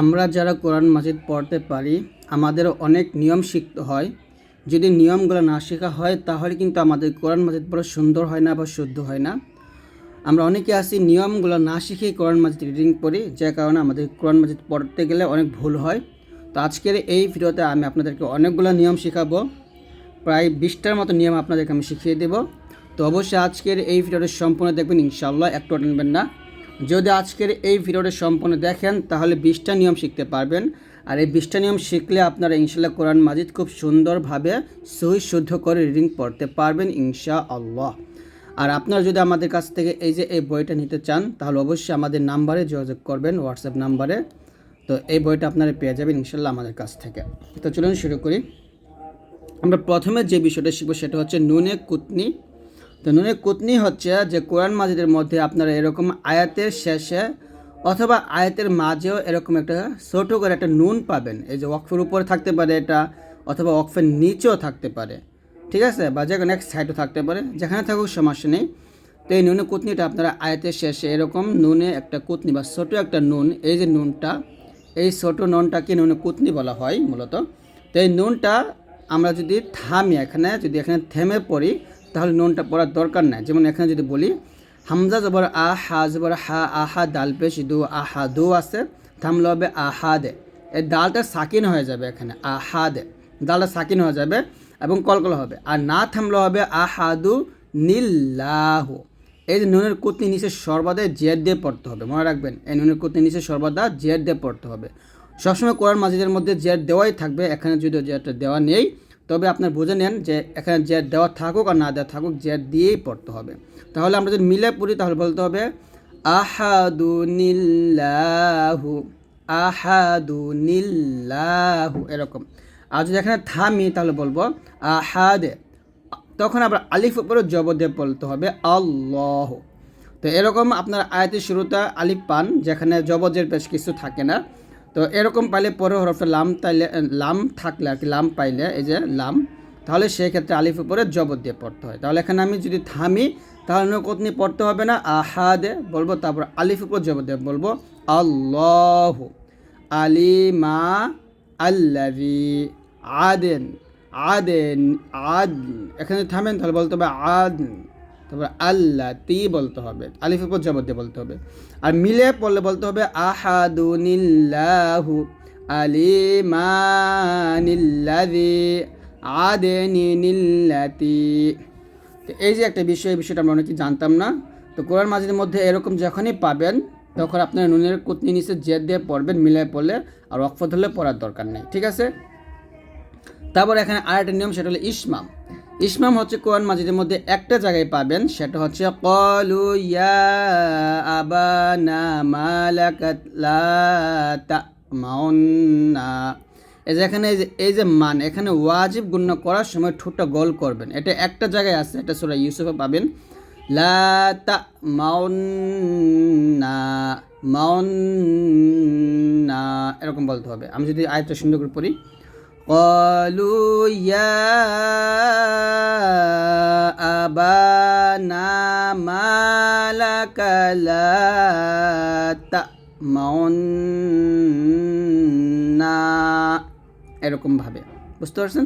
আমরা যারা কোরআন মাজিদ পড়তে পারি আমাদের অনেক নিয়ম শিখতে হয়। যদি নিয়মগুলো না শেখা হয়, তাহলে কিন্তু আমাদের কোরআন মাজিদ পড়া সুন্দর হয় না বা শুদ্ধ হয় না। আমরা অনেকে আসি নিয়মগুলো না শিখেই কোরআন মাজিদ রিডিং পড়ি যে কারণে আমাদের কোরআন মাজিদ পড়তে গেলে অনেক ভুল হয়। তো আজকের এই ভিডিওতে আমি আপনাদেরকে অনেকগুলো নিয়ম শেখাবো। প্রায় বিশটার মতো নিয়ম আপনাদেরকে আমি শিখিয়ে দেব। তো অবশ্যই আজকের এই ভিডিওটা সম্পূর্ণ দেখবেন ইনশাল্লাহ একটু টানবেন না। যদি আজকের এই ভিডিওটা সম্পূর্ণ দেখেন, তাহলে বিশটা নিয়ম শিখতে পারবেন। আর এই বিশটা নিয়ম শিখলে আপনারা ইনশাল্লাহ কোরআন মাজিদ খুব সুন্দরভাবে সহি শুদ্ধ করে রিডিং পড়তে পারবেন ইনশা আল্লাহ আর আপনারা যদি আমাদের কাছ থেকে এই যে এই বইটা নিতে চান, তাহলে অবশ্যই আমাদের নাম্বারে যোগাযোগ করবেন হোয়াটসঅ্যাপ নাম্বারে। তো এই বইটা আপনারা পেয়ে যাবেন ইনশাল্লাহ আমাদের কাছ থেকে। তো চলুন শুরু করি। আমরা প্রথমে যে বিষয়টা শিখব, সেটা হচ্ছে নুনে কুতনি তো নুনে কুতনি হচ্ছে যে কোরআন মাজিদের মধ্যে আপনারা এরকম আয়াতের শেষে অথবা আয়াতের মাঝেও এরকম একটা ছোটো করে একটা নুন পাবেন। এই যে ওয়াকফের উপরে থাকতে পারে এটা, অথবা ওয়াকফের নিচেও থাকতে পারে। ঠিক আছে? বা যে কোনো এক সাইডও থাকতে পারে, যেখানে থাকুক সমস্যা নেই। তো এই নুনে কুতনিটা আপনারা আয়াতের শেষে এরকম নুনে একটা কুতনি বা ছোটো একটা নুন, এই যে নুনটা, এই ছোটো নুনটাকে নুনে কুতনি বলা হয় মূলত। তো এই নুনটা আমরা যদি থামি এখানে, যদি এখানে থেমে পড়ি তাহলে নুনটা পড়ার দরকার নাই। যেমন এখানে যদি বলি, হামজা জবর আ, হা জবর হা আহা দাল পেশ দু আহা দু আছে, থামলে হবে আহাদে এই ডালটা সাকিন হয়ে যাবে এখানে আহাদে ডালটা সাকিন হয়ে যাবে এবং কলকল হবে। আর না থামলে হবে আহা আহাদু নীল্লাহ। এই যে নুনের কুতনি নিচে সর্বদা জেদ দিয়ে পড়তে হবে, মনে রাখবেন? এই নুনের কুতনি নিচে সর্বদা জেদ দিয়ে পড়তে হবে। সবসময় কোরআন মাজিদের মধ্যে জেড দেওয়াই থাকবে, এখানে যদি জেডটা দেওয়া নেই তবে আপনার বুঝে নেন যে এখানে জেড দেওয়া থাকুক আর না দেওয়া থাকুক জেড দিয়েই পড়তে হবে। তাহলে আমরা যদি মিলে পড়ি, তাহলে বলতে হবে, আহাদুনিল্লাহু আহাদুনিল্লাহু, এরকম। আর যদি এখানে থামি, তাহলে বলব, আহাদে। তখন আবার আলিফ উপরে জব দিয়ে বলতে হবে, আল্লাহ। তো এরকম আপনার আয়াতের শুরুতে আলিফ পান, যেখানে জবজের বেশ কিছু থাকে না। তো এরকম পাইলে পরে হরফে লাম তাইলে লাম থাকলে আর কি, লাম পাইলে, এই যে লাম, তাহলে সেক্ষেত্রে আলিফ উপরে জবর দিয়ে পড়তে হয়। তাহলে এখানে আমি যদি থামি, তাহলে কোতনি পড়তে হবে না, আহাদে বলব, তারপর আলিফ উপর জবর দিয়ে বলব, আল্লাহ আলিমা আল্লাহি আদেন আদেন আদ এখানে থামেন, তাহলে বলতে হবে আদ তারপর আল্লাহ তি বলতে হবে আলিফ উপর জবর দিয়ে বলতে হবে। আর মিলে পড়লে বলতে হবে আহাদুনিল্লাহু আলিমানিল্লাদি আদেনিল্লাতি তো এই যে একটা বিষয়, এই বিষয়টা আমরা অনেকে জানতাম না। তো কোরআন মাজিদের মধ্যে এরকম যখনই পাবেন, তখন আপনার নুনের কুতনি নিচে জেদ দিয়ে পড়বেন মিলায় পড়লে আর অক্ষত হলে পড়ার দরকার নেই, ঠিক আছে? তারপর এখানে আর একটা নিয়ম, সেটা হলো ইসমাম। ইসমাম হচ্ছে কোরআন মাজিদের মধ্যে একটা জায়গায় পাবেন, সেটা হচ্ছে কলু এই যে এখানে, এই যে এই যে মান, এখানে ওয়াজিব গুণ্য করার সময় ঠোঁটটা গোল করবেন। এটা একটা জায়গায় আছে, এটা সুরা ইউসুফে পাবেন। লা মাউন্না মাউন্না, এরকম বলতে হবে। আমি যদি আয়টা সুন্দর করে পড়ি। قالوا يا أبانا ما لك لا تأمنا এরকম ভাবে বুঝতে পারছেন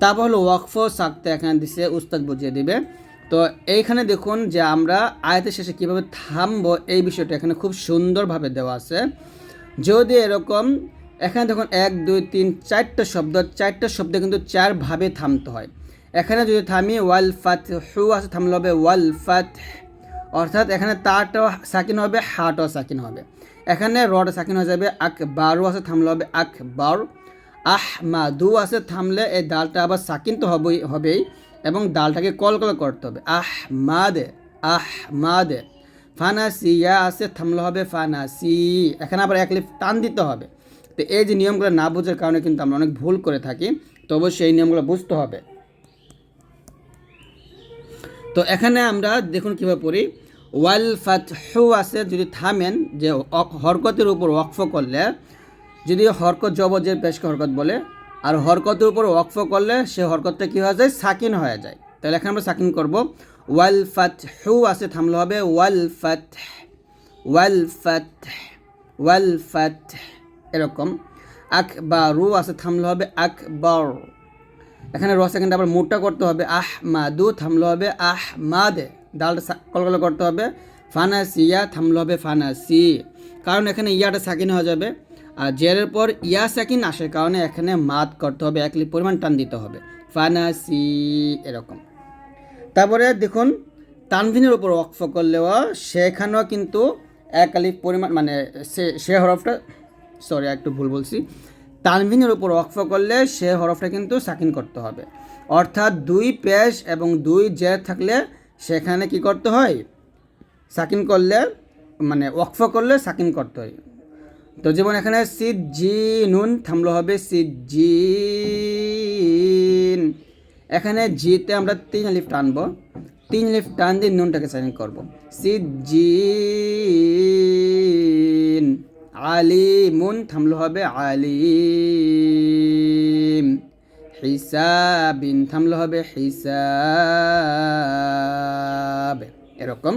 তারপর হলো ওয়াকফ সাকতে এখানে দিছে উস্তাদ বুঝিয়ে দিবে তো এইখানে দেখুন যে আমরা আয়াতের শেষে কীভাবে থামবো এই বিষয়টা এখানে খুব সুন্দরভাবে দেওয়া আছে যদি এরকম এখানে দেখুন এক, দুই, তিন, চারটা শব্দ চারটা শব্দ কিন্তু চারভাবে থামতে হয়। এখানে যদি থামি ওয়াল ফাত হু আছে, থামলে হবে ওয়াল ফাত অর্থাৎ এখানে তাটাও সাকিন হবে, হাটাও সাকিন হবে। এখানে রড সাকিন হয়ে যাবে আখ বারো আছে, থামলে হবে আখ বার আহ মা দু আছে, থামলে এই ডালটা আবার সাকিন তো হবেই হবেই। এবং ডালটাকে কল কল করতে হবে। আহ মা দে আহ মা দে ফানাসি ইয়া আছে, থামলে হবে ফানাসি। এখানে আবার এক লিফ টান দিতে হবে। তো এই যে নিয়মগুলো না বোঝার কারণে কিন্তু আমরা অনেক ভুল করে থাকি, তো অবশ্যই এই নিয়মগুলো বুঝতে হবে। তো এখানে আমরা দেখুন কীভাবে পড়ি। ওয়াল ফাতহু আছে, যদি থামেন, যে হরকতের উপর ওয়াকফ করলে, যদি হরকত জবজের পেশকে হরকত বলে, আর হরকতের উপর ওয়াকফ করলে সে হরকতটা কী হয়ে যায়? সাকিন হয়ে যায়। তাহলে এখানে আমরা সাকিন করব। ওয়াল ফাতহু আছে, থামলে হবে ওয়াল ফাত ওয়াল ফাত ওয়াল ফাত এরকম। আক বা রু আছে, থামলে হবে আকবর। এখানে র সেকেন্ড আবার মোটা করতে হবে আহ মাদু থামলে হবে আহ মাদে ডালটা কলকলা করতে হবে ফানাসিয়া, থামলে হবে ফানাসি। কারণ এখানে ইয়াটা সাকিন হয়ে যাবে। আর জেরের পর ইয়া সাকিন আসার কারণে এখানে মাদ করতে হবে, এক পরিমাণ টান দিতে হবে। ফানাসি, এরকম। তারপরে দেখুন, তানভিনের উপর ওয়াকফ করলেও সেখানেও কিন্তু এক আলিফ পরিমাণ মানে সে সে হরফটা সরি একটু ভুল বলছি। তানভিনের উপর ওয়াকফ করলে সে হরফটা কিন্তু সাকিন করতে হবে। অর্থাৎ দুই পেশ এবং দুই জের থাকলে সেখানে কি করতে হয়? সাকিন করলে মানে ওয়াকফ করলে সাকিন করতে হয়। তো যেমন এখানে সিদ জি নুন থামলো হবে সিদ জি এখানে জিতে আমরা তিন লিফ টানবো। তিন লিফ টান দিয়ে নুনটাকে সাইন করব। সিদ জি আলিমুন থামলো হবে আলিম। হিসাবিন থামলো হবে হিসাব। এরকম।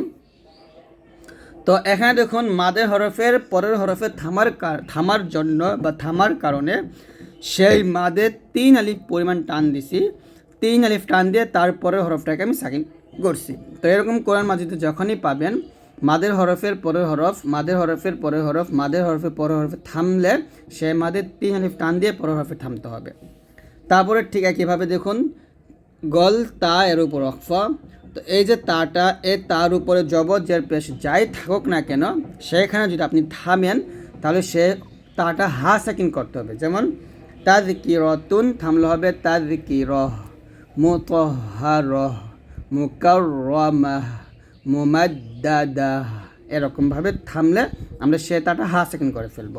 তো এখানে দেখুন, মাদের হরফের পরের হরফে থামার থামার জন্য বা থামার কারণে সেই মাদের তিন আলিফ পরিমাণ টান দিছি। তিন আলিফ টান দিয়ে তারপরের হরফটাকে আমি সাকিন করছি। তো এরকম কোরআন মাজিদে যখনই পাবেন মাদের হরফের পরের হরফ, মাদের হরফের পরের হরফ, মাদের হরফের পরের হরফে থামলে সে মাদের তিন আলিফ টান দিয়ে পরের হরফে থামতে হবে। তারপরে ঠিক একইভাবে দেখুন, গল, তা এর উপর অক্ফা। তো এই যে তাটা, এ তার উপরে জবর পেশ যাই থাকুক না কেন, সেখানে যদি আপনি থামেন, তাহলে সে তাটা হা সেকিন করতে হবে। যেমন তাজ কি রতুন থামলে হবে তাজ কি রহ মুতহার মুকাররমাহ। মুমাদ্দাদাহ এরকমভাবে থামলে আমরা সে তাটা হা সেকেন্ড করে ফেলব।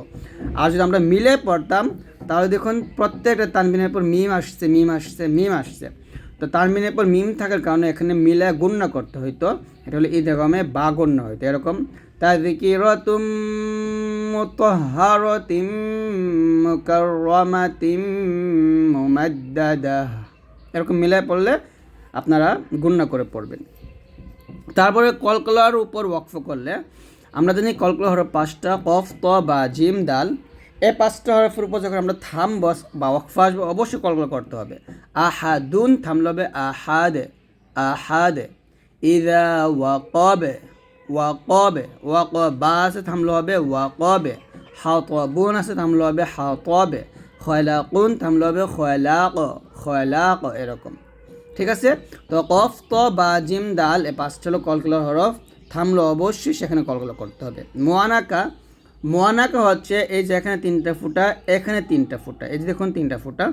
আর যদি আমরা মিলে পড়তাম, তাহলে দেখুন প্রত্যেকটা তানবিনের পর মিম আসছে মিম আসছে মিম আসছে। তো তানবিনের পর মিম থাকার কারণে এখানে মিলে গুণ্য করতে হইতো। এটা হলো ঈদ গমে বা গণ্য হইতো এরকম। তাযকিরাতুম মুতাহহারাতিম মুকাররামাতিম এরকম মিলে পড়লে আপনারা গুণ্য করে পড়বেন। তারপরে কলকলার উপর ওয়াকফ করলে, আমরা জানি কলকলা হরফ পাঁচটা, কফ, ত, বা, জিম, দাল। এই পাঁচটা হরফের উপর যখন আমরা থাম বস বা ওয়াকফ আসব, অবশ্যই কলকলা করতে হবে। আহা আহাদুন থামলে হবে আহাদে আহাদে। ইদা ওয়াকবে ওয়াকবে ওয়াক বা আছে থামলে হবে ওয়াকবে। হাতবুন আছে থামলে হবে হাতবে। খয়লাকুন থামলে হবে খয়লাক খয়লাক, এরকম। ঠিক আছে? তো কফ, ত, বা, জিম দাল এ পাঁচটা হলো কলকলার হরফ। থামলো অবশ্যই, সেখানে কলকলা করতে হবে। মোয়ানাকা মোয়ানাকা হচ্ছে এই যে এখানে তিনটা ফুটা, এখানে তিনটা ফুটা। এই যে দেখুন, তিনটা ফুটা।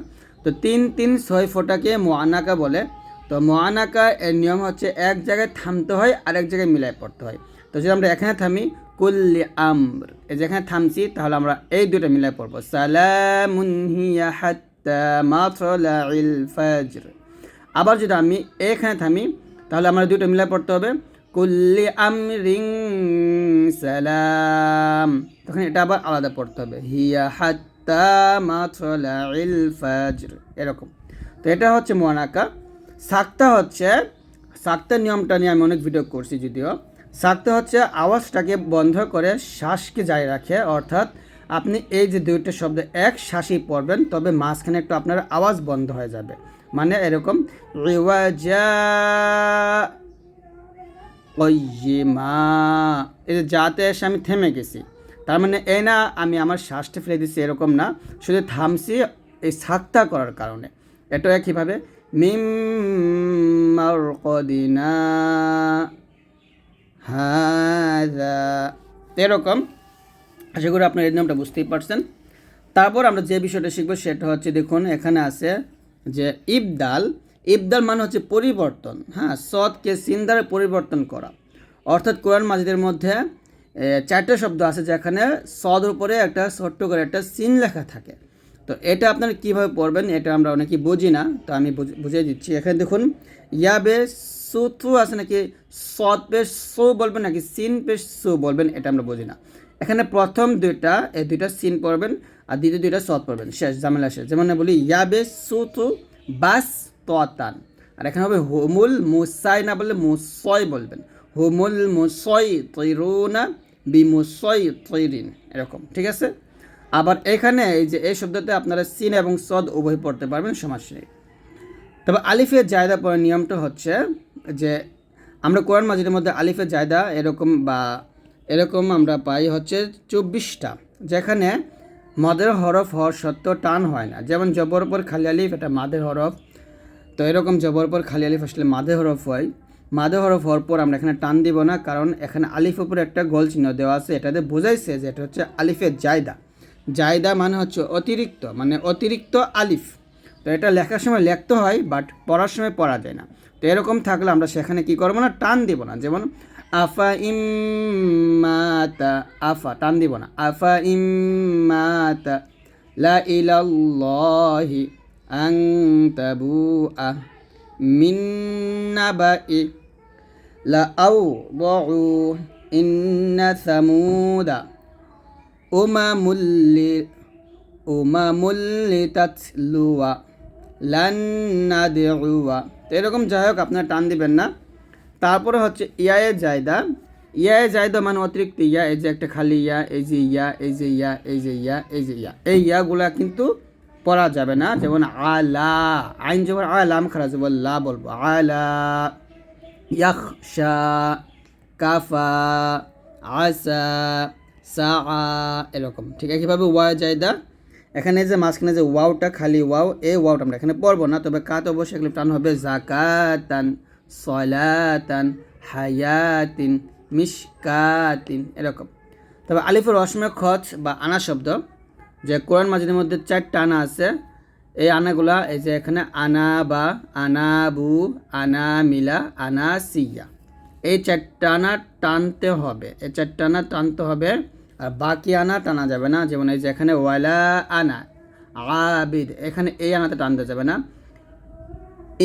তো তিন তিন, ছয় ফোটাকে মোয়ানাকা বলে। তো মোয়ানাকা এর নিয়ম হচ্ছে এক জায়গায় থামতে হয় আর এক জায়গায় মিলাই পড়তে হয়। তো যদি আমরা এখানে থামি, কুল্লি আমর, এই যে এখানে থামছি, তাহলে আমরা এই দুটো মিলাই পড়ব। সালামুন হিয়া হাত্তা মাতলাইল ফাজর। আবার যদি আমি এখানে থামি, তাহলে আমরা দুটো মিলাই পড়তে হবে। কুল্লি আমরিং সালাম। তখন এটা আবার আলাদা পড়তে হবে। হিয়া হাত্তা মাতলাইল ফাজর। এরকম। তো এটা হচ্ছে মোয়ানাকা সাক্তা হচ্ছে, সাক্তার নিয়মটা নিয়ে আমি অনেক ভিডিও করছি যদিও। সাক্তা হচ্ছে আওয়াজটাকে বন্ধ করে শ্বাসকে জারি রাখে। অর্থাৎ আপনি এই যে দুইটা শব্দ এক শ্বাসই পড়বেন, তবে মাঝখানে একটু আপনার আওয়াজ বন্ধ হয়ে যাবে। মানে এরকম, রিওয়াজা যাতে এসে আমি থেমে গেছি। তার মানে এই না, আমি আমার শ্বাসটা ফেলে দিচ্ছি এরকম না। শুধু থামছি এই সাক্তা করার কারণে। এটা কীভাবে মিম এরকম। আশা করি আপনার এই নিয়মটা বুঝতেই পারছেন। তারপর আমরা যে বিষয়টা শিখব সেটা হচ্ছে, দেখুন, এখানে আছে যে ইবদাল ইবদাল মানে হচ্ছে পরিবর্তন হ্যাঁ সৎকে সিন্দারে পরিবর্তন করা। অর্থাৎ কোরআন মাজিদের মধ্যে চারটে শব্দ আছে যেখানে সদ উপরে একটা ছোট্ট করে একটা সিন লেখা থাকে। তো এটা আপনারা কীভাবে পড়বেন এটা আমরা অনেকেই বুঝি না, তো আমি বুঝ- বুঝিয়ে দিচ্ছি। এখানে দেখুন, ইয়াবে সুথু আছে নাকি, সৎ পেশ সু বলবেন নাকি সিন পেশ সু বলবেন, এটা আমরা বুঝি না। এখানে প্রথম দুইটা এই দুইটা সিন পড়বেন আর দ্বিতীয় দুইটা সৎ পড়বেন। শেষ, ঝামেলা শেষ। যেমন বলি, ইয়াবে সুথু বাস ততান। আর এখানে হবে হোমুল মুসাই না বললে মুসয় বলবেন। হোমুল মুসয় তৈরুনা বি মুসয় তৈরিন। এরকম, ঠিক আছে? আবার এখানে এই যে, এই শব্দতে আপনারা সিন এবং সদ উভয় পড়তে পারবেন সমস্যা নেই। তবে আলিফের জায়দা পড়ার নিয়মটা হচ্ছে যে, আমরা কোরআন মাজিদের মধ্যে আলিফের জায়দা এরকম বা এরকম আমরা পাই হচ্ছে চব্বিশটা, যেখানে মদের হরফ হওয়ার সত্ত্বেও টান হয় না। যেমন জবর পর খালি আলিফ, এটা মাদের হরফ। তো এরকম জবর পর খালি আলিফ আসলে মাদে হরফ হয়। মাদে হরফ হওয়ার পর আমরা এখানে টান দিব না, কারণ এখানে আলিফ উপরে একটা গোল চিহ্ন দেওয়া আছে। এটাতে বোঝাইছে যে এটা হচ্ছে আলিফের জায়দা। জায়দা মানে হচ্ছে অতিরিক্ত মানে অতিরিক্ত আলিফ। তো এটা লেখার সময় লিখতে হয়, বাট পড়ার সময় পড়া যায় না। তো এরকম থাকলে আমরা সেখানে কি করব না, টান দিব না। যেমন আফা ইম্মাতা, আফা, টান দিব না। আফা ইম্মাতা, লা ইলাল্লাহি আং তাবুআ মিন নাবাই, লা আউ বউ ইন্না সামুদা উমামুল্লি উমামুল্লি তাতলুয়া লান্নাদিউয়া তো এরকম যাই হোক, আপনার টান দিবেন না। তারপরে হচ্ছে ইয়ায়ে জায়দা। ইয়ায়ে জায়দা মানে অতিরিক্ত ইয়া, এই যে একটা খালি ইয়া, এই যে ইয়া, এই যে ইয়া, এই যে ইয়া, এই যে ইয়া। এই ইয়াগুলা কিন্তু পড়া যাবে না, যেমন আলা। আইন যেমন আলাম খারাপ যেমন লা বলব। আলা, ইয়াখশা, কাফা, আসা সা এরকম। ঠিক একইভাবে ওয়া জায়দা। এখানে যে মাঝখানে যে ওয়াওটা খালি ওয়াও, এই ওয়াওটা আমরা এখানে পড়ব না, তবে কাত অবশ্যই টান হবে, জাকাতান। সলাতান, হায়াতিন, মিশকাতিন এরকম। তবে আলিফুর রসমে খচ বা আনা শব্দ, যে কোরআন মাজিদের মধ্যে চারটা আনা আছে, এই আনাগুলা এই যে এখানে আনা বা আনাবু আনা মিলা আনা সিয়া এই চারটা আনা টানতে হবে, এই চারটা আনা টানতে হবে, আর বাকি আনা টানা যাবে না। যেমন এই যে এখানে ওয়ালা আনা, আবিদ, এখানে এই আনাতে টানতে যাবে না।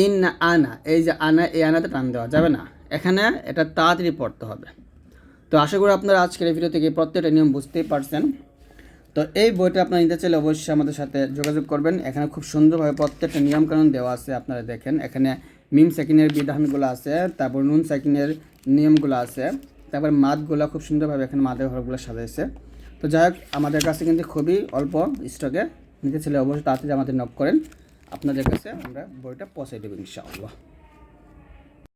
ইন আনা, এই যে আনা, এই আনাতে টান দেওয়া যাবে না। এখানে এটা তাড়াতাড়ি পড়তে হবে। তো আশা করি আপনারা আজকের এই ভিডিও থেকে প্রত্যেকটা নিয়ম বুঝতেই পারছেন। তো এই বইটা আপনারা নিতে চাইলে অবশ্যই আমাদের সাথে যোগাযোগ করবেন। এখানে খুব সুন্দরভাবে প্রত্যেকটা নিয়মকানুন দেওয়া আছে আপনারা দেখেন। এখানে মিম সেকিনের বিধানগুলো আছে, তারপর নুন সেকিনের নিয়মগুলো আছে, তারপর মাদগুলো খুব সুন্দরভাবে এখানে মাদের ঘরগুলো সাজাইছে। তো যাই হোক, আমাদের কাছে কিন্তু খুবই অল্প স্টকে নিতে চাইলে অবশ্যই তাড়াতাড়ি আমাদের নক করেন। আপনাদের কাছে আমরা বইটা পৌঁছে দেবো ইনশাআল্লাহ।